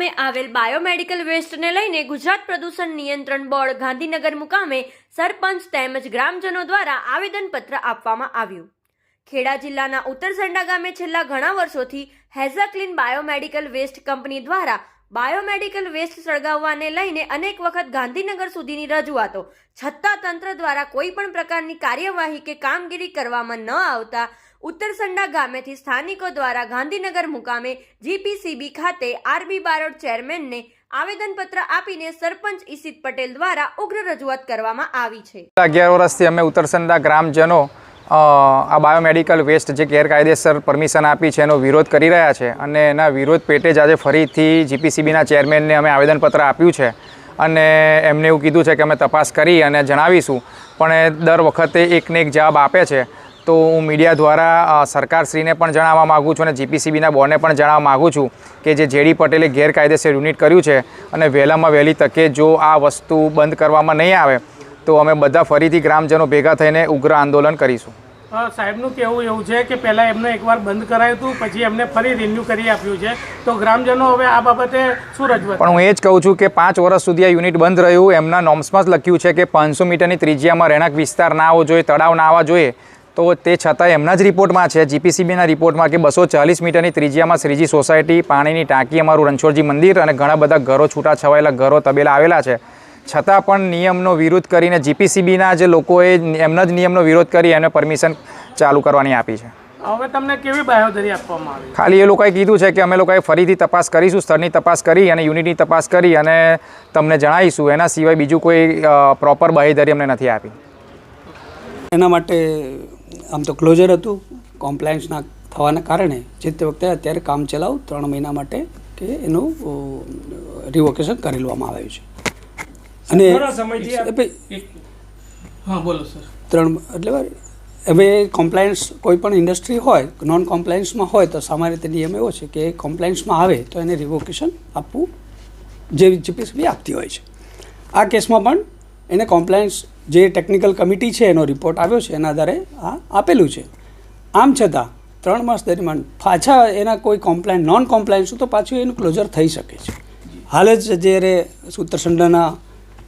મુકામે આવેલ બાયોમેડિકલ વેસ્ટને લઈને ગુજરાત પ્રદૂષણ નિયંત્રણ બોર્ડ ગાંધીનગર મુકામે સરપંચ તેમજ ગ્રામજનો દ્વારા આવેદનપત્ર આપવામાં આવ્યું. ખેડા જિલ્લાના ઉત્તરસંડા ગામે છેલ્લા ઘણા વર્ષોથી હેઝા બાયોમેડિકલ વેસ્ટ કંપની દ્વારા બાયોમેડિકલ વેસ્ટ સળગાવવાને લઈને અનેક વખત ગાંધીનગર સુધીની રજૂઆતો. છતાં તંત્ર દ્વારા કોઈ પણ પ્રકારની કાર્યવાહી કે કામગીરી કરવામાં ન આવતા ઉત્તરસંડા ગામેથી સ્થાનિકો દ્વારા ગાંધીનગર મુકામે જીપીસીબી ખાતે આરબી બારોડ ચેરમેનને આવેદનપત્ર આપીને સરપંચ ઈશિત પટેલ દ્વારા ઉગ્ર રજૂઆત કરવામાં આવી છે. અગિયાર વર્ષથી અમે ઉત્તરસંડા ગ્રામજનો આ બાયોમેડિકલ વેસ્ટ જે ગેરકાયદેસર પરમિશન આપી છે એનો વિરોધ કરી રહ્યા છે અને એના વિરોધ પેટે જ આજે ફરીથી જીપીસીબીના ચેરમેનને અમે આવેદનપત્ર આપ્યું છે અને એમને એવું કીધું છે કે અમે તપાસ કરી અને જણાવીશું. પણ એ દર વખતે એકને એક જવાબ આપે છે. તો હું મીડિયા દ્વારા સરકારશ્રીને પણ જણાવવા માગું છું અને જીપીસીબીના બોર્ડને પણ જણાવવા માગું છું કે જે જેડી પટેલે ગેરકાયદેસર યુનિટ કર્યું છે અને વહેલામાં વહેલી તકે જો આ વસ્તુ બંધ કરવામાં નહીં આવે તો અમે બધા ફરીથી ગ્રામજનો ભેગા થઈને ઉગ્ર આંદોલન કરીશું. સાહેબનું કહેવું એવું છે કે પહેલાં એમને એકવાર બંધ કરાયું હતું પછી એમને ફરી રિન્યૂ કરી આપ્યું છે. તો ગ્રામજનો હવે આ બાબતે શું રજૂઆત? પણ હું એ જ કહું છું કે પાંચ વર્ષ સુધી આ યુનિટ બંધ રહ્યું એમના નોમ્સમાં જ લખ્યું છે કે પાંચસો મીટરની ત્રિજ્યામાં રહેણાંક વિસ્તાર ના આવવો જોઈએ તળાવ ના આવવા જોઈએ. તો તે છતાં એમના જ રિપોર્ટમાં છે. જીપીસીબીના રિપોર્ટમાં કે બસો ચાલીસ મીટરની ત્રિજ્યામાં શ્રીજી સોસાયટી પાણીની ટાંકી અમારું રણછોડજી મંદિર અને ઘણા બધા ઘરો છૂટા છવાયેલા ઘરો તબેલા આવેલા છે. છતાં પણ નિયમનો વિરોધ કરીને જીપીસીબીના જે લોકોએ એમના જ નિયમનો વિરોધ કરી એને પરમિશન ચાલુ કરવાની આપી છે. હવે તમને કેવી બાહેધરી આપવામાં આવી? ખાલી એ લોકોએ કીધું છે કે અમે લોકોએ ફરીથી તપાસ કરીશું સ્થળની તપાસ કરી અને યુનિટની તપાસ કરી અને તમને જણાવીશું. એના સિવાય બીજું કોઈ પ્રોપર બાહેધરી અમને નથી આપી. એના માટે આમ તો ક્લોઝર હતું. કોમ્પ્લાયન્સના થવાના કારણે જે તે વખતે અત્યારે કામ ચલાવ ત્રણ મહિના માટે કે એનું રિવોકેશન કરી લેવામાં આવ્યું છે. અને હા બોલો સર. ત્રણ એટલે હવે કોમ્પ્લાયન્સ કોઈ પણ ઇન્ડસ્ટ્રી હોય નોન કોમ્પ્લાયન્સમાં હોય તો સામાન્ય રીતે નિયમ એવો છે કે કોમ્પ્લાયન્સમાં આવે તો એને રિવોકેશન આપવું જે જીપીસીબી આપતી હોય છે. આ કેસમાં પણ એને કોમ્પ્લાયન્સ જે ટેકનિકલ કમિટી છે એનો રિપોર્ટ આવ્યો છે એના આધારે આ આપેલું છે. આમ છતાં ત્રણ માસ દરમિયાન પાછા એના કોઈ કોમ્પ્લાયન્સ નોન કોમ્પ્લાયન્સ તો પાછું એનું ક્લોઝર થઈ શકે છે. હાલ જ જ્યારે ઉત્તરસંડાના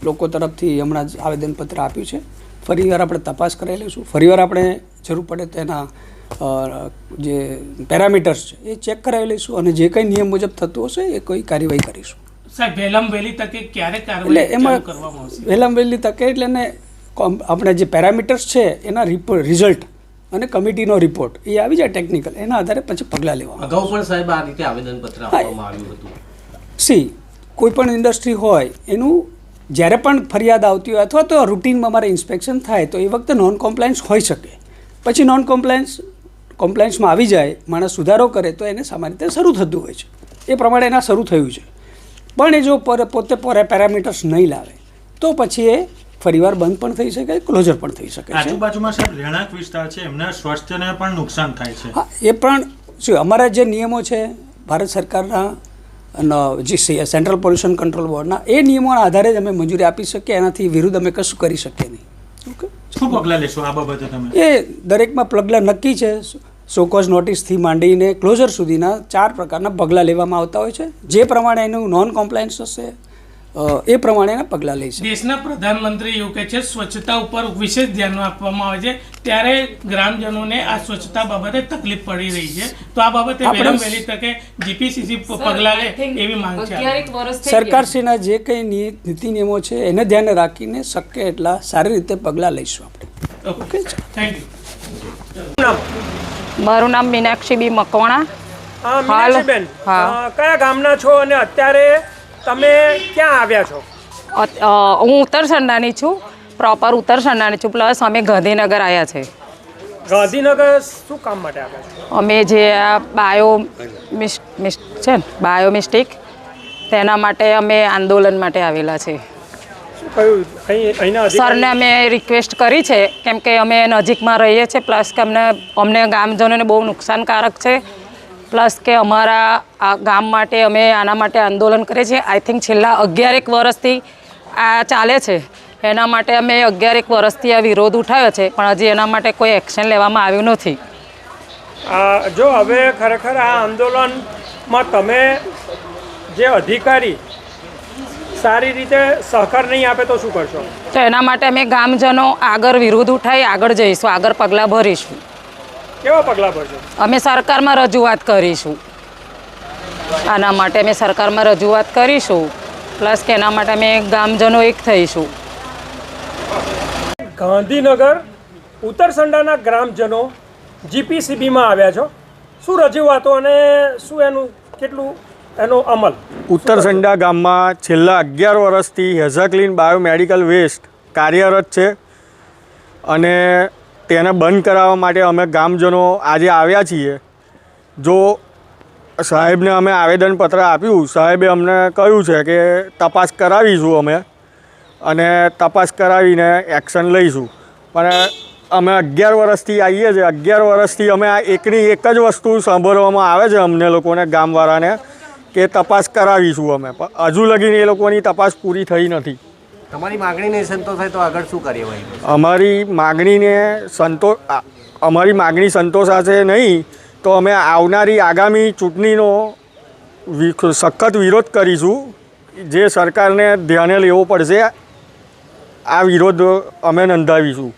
લોકો તરફથી હમણાં જ આવેદનપત્ર આપ્યું છે. ફરીવાર આપણે તપાસ કરાવી લઈશું. ફરીવાર આપણે જરૂર પડે તો એના જે પેરામીટર્સ છે એ ચેક કરાવી લઈશું અને જે કંઈ નિયમ મુજબ થતું હશે એ કોઈ કાર્યવાહી કરીશું. સાહેબ વહેલામ વહેલી તકે ક્યારે એટલે એમાં વહેલામાં વહેલી તકે એટલે આપણે જે પેરામીટર્સ છે એના રિઝલ્ટ અને કમિટીનો રિપોર્ટ એ આવી જાય ટેકનિકલ. એના આધારે પછી પગલાં લેવા અગાઉ પણ સાહેબ આ રીતે આવેદનપત્ર આપવામાં આવ્યું હતું. સી કોઈ પણ ઇન્ડસ્ટ્રી હોય એનું જ્યારે પણ ફરિયાદ આવતી હોય અથવા તો રૂટીનમાં મારે ઇન્સ્પેક્શન થાય તો એ વખતે નોન કોમ્પ્લાયન્સ હોઈ શકે. પછી નોન કોમ્પ્લાયન્સ કોમ્પ્લાયન્સમાં આવી જાય માણસ સુધારો કરે તો એને સામાન્ય રીતે શરૂ થતું હોય છે. એ પ્રમાણે એના શરૂ થયું છે. પણ એ જો પોતે પોતે પર પેરામીટર્સ નહીં લાવે તો પછી એ ફરીવાર બંધ પણ થઈ શકે ક્લોઝર પણ થઈ શકે આજુબાજુમાં સાહેબ રહેણાંક વિસ્તાર છે એમના સ્વાસ્થ્યને પણ નુકસાન થાય છે. હા એ પણ શું અમારા જે નિયમો છે ભારત સરકારના જે સેન્ટ્રલ પોલ્યુશન કંટ્રોલ બોર્ડના એ નિયમોના આધારે જ અમે મંજૂરી આપી શકીએ એનાથી વિરુદ્ધ અમે કશું કરી શકીએ નહીં. ઓકે? શું પગલાં લેશો આ બાબતે તમે? એ દરેકમાં પગલાં નક્કી છે. સોકોઝ નોટિસથી માંડીને ક્લોઝર સુધીના ચાર પ્રકારના પગલાં લેવામાં આવતા હોય છે. જે પ્રમાણે એનું નોન કોમ્પ્લાયન્સ હશે એ પ્રમાણે એના પગલાં લઈ શકે દેશના પ્રધાનમંત્રી એવું કહે છે સ્વચ્છતા ઉપર વિશેષ ધ્યાન આપવામાં આવે છે. ત્યારે ગ્રામજનોને આ સ્વચ્છતા બાબતે તકલીફ પડી રહી છે. તો આ બાબતે વહેલી તકે જીપીસીસી પગલાં લે એવી માંગ છે સરકારશ્રીના જે કંઈ નિ- નીતિ નિયમો છે એને ધ્યાને રાખીને શક્ય એટલા સારી રીતે પગલાં લઈશું આપણે. ઓકે થેન્ક યુ મારું નામ? મીનાક્ષી બી મકવાણા. હા કયા ગામના છો અને અત્યારે તમે ક્યાં આવ્યા છો? હું ઉત્તરસંડાની છું. પ્રોપર ઉત્તરસંડાની છું. પ્લસ અમે ગાંધીનગર આવ્યા છે. ગાંધીનગર શું કામ માટે આવ્યા અમે જે આ બાયો મિસ મિસ છે ને બાયો મિસ્ટેક તેના માટે અમે આંદોલન માટે આવેલા છે. સરને અમે રિક્વેસ્ટ કરી છે. કેમ કે અમે નજીકમાં રહીએ છીએ. પ્લસ કે અમને અમને ગામજનોને બહુ નુકસાનકારક છે. પ્લસ કે અમારા આ ગામ માટે અમે આના માટે આંદોલન કરીએ છીએ. આઈ થિંક છેલ્લા અગિયારેક વર્ષથી આ ચાલે છે. એના માટે અમે અગિયારેક વર્ષથી આ વિરોધ ઉઠાવ્યો છે પણ હજી એના માટે કોઈ એક્શન લેવામાં આવ્યું નથી. જો હવે ખરેખર આ આંદોલનમાં તમે જે અધિકારી સારી રીતે સહકાર નહીં આપે તો શું કરશો? તો એના માટે અમે ગામજનો આગળ વિરોધ ઉઠાવી આગળ જઈશું આગળ પગલાં ભરીશું. કેવા પગલાં ભરશો? અમે સરકારમાં રજૂઆત કરીશું. આના માટે અમે સરકારમાં રજૂઆત કરીશું. પ્લસ કે એના માટે અમે ગામજનો એક થઈશું. ગાંધીનગર ઉત્તરસંડાના ગ્રામજનો જીપીસીબીમાં આવ્યા છો. શું રજૂઆતો અને શું એનું કેટલું એનો અમલ? ઉત્તરસંડા ગામમાં છેલ્લા અગિયાર વર્ષથી હેઝાક્લીન બાયોમેડિકલ વેસ્ટ કાર્યરત છે. અને તેને બંધ કરાવવા માટે અમે ગામજનો આજે આવ્યા છીએ. જો સાહેબને અમે આવેદનપત્ર આપ્યું, સાહેબે અમને કહ્યું છે કે તપાસ કરાવીશું અમે અને તપાસ કરાવીને એક્શન લઈશું. પણ અમે અગિયાર વર્ષથી આવીએ છીએ. અગિયાર વર્ષથી અમે આ એકની એક જ વસ્તુ સાંભળવામાં આવે છે અમને લોકોને ગામવાળાને કે તપાસ કરાવીશું અમે. પણ હજુ લગીને એ લોકોની તપાસ પૂરી થઈ નથી. તમારી માગણીને સંતોષ તો આગળ શું કાર્યવાહી? અમારી માગણીને સંતોષ અમારી માગણી સંતોષાશે નહીં, તો અમે આવનારી આગામી ચૂંટણીનો સખત વિરોધ કરીશું જે સરકારને ધ્યાને લેવો પડશે, આ વિરોધ અમે નોંધાવીશું